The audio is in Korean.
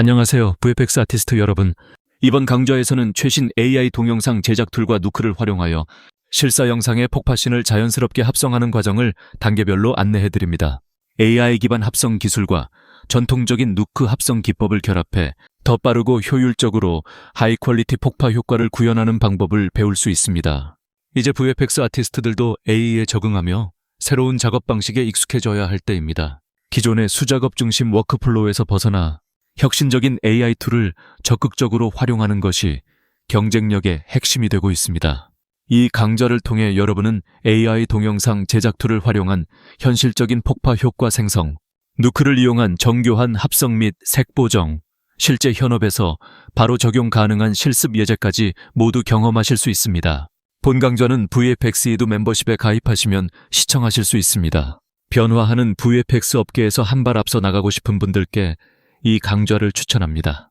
안녕하세요. VFX 아티스트 여러분. 이번 강좌에서는 최신 AI 동영상 제작 툴과 누크를 활용하여 실사 영상의 폭파신을 자연스럽게 합성하는 과정을 단계별로 안내해 드립니다. AI 기반 합성 기술과 전통적인 누크 합성 기법을 결합해 더 빠르고 효율적으로 하이 퀄리티 폭파 효과를 구현하는 방법을 배울 수 있습니다. 이제 VFX 아티스트들도 AI에 적응하며 새로운 작업 방식에 익숙해져야 할 때입니다. 기존의 수작업 중심 워크플로우에서 벗어나 혁신적인 AI 툴을 적극적으로 활용하는 것이 경쟁력의 핵심이 되고 있습니다. 이 강좌를 통해 여러분은 AI 동영상 제작 툴을 활용한 현실적인 폭파 효과 생성, 누크를 이용한 정교한 합성 및 색 보정, 실제 현업에서 바로 적용 가능한 실습 예제까지 모두 경험하실 수 있습니다. 본 강좌는 VFX 이두 멤버십에 가입하시면 시청하실 수 있습니다. 변화하는 VFX 업계에서 한 발 앞서 나가고 싶은 분들께 이 강좌를 추천합니다.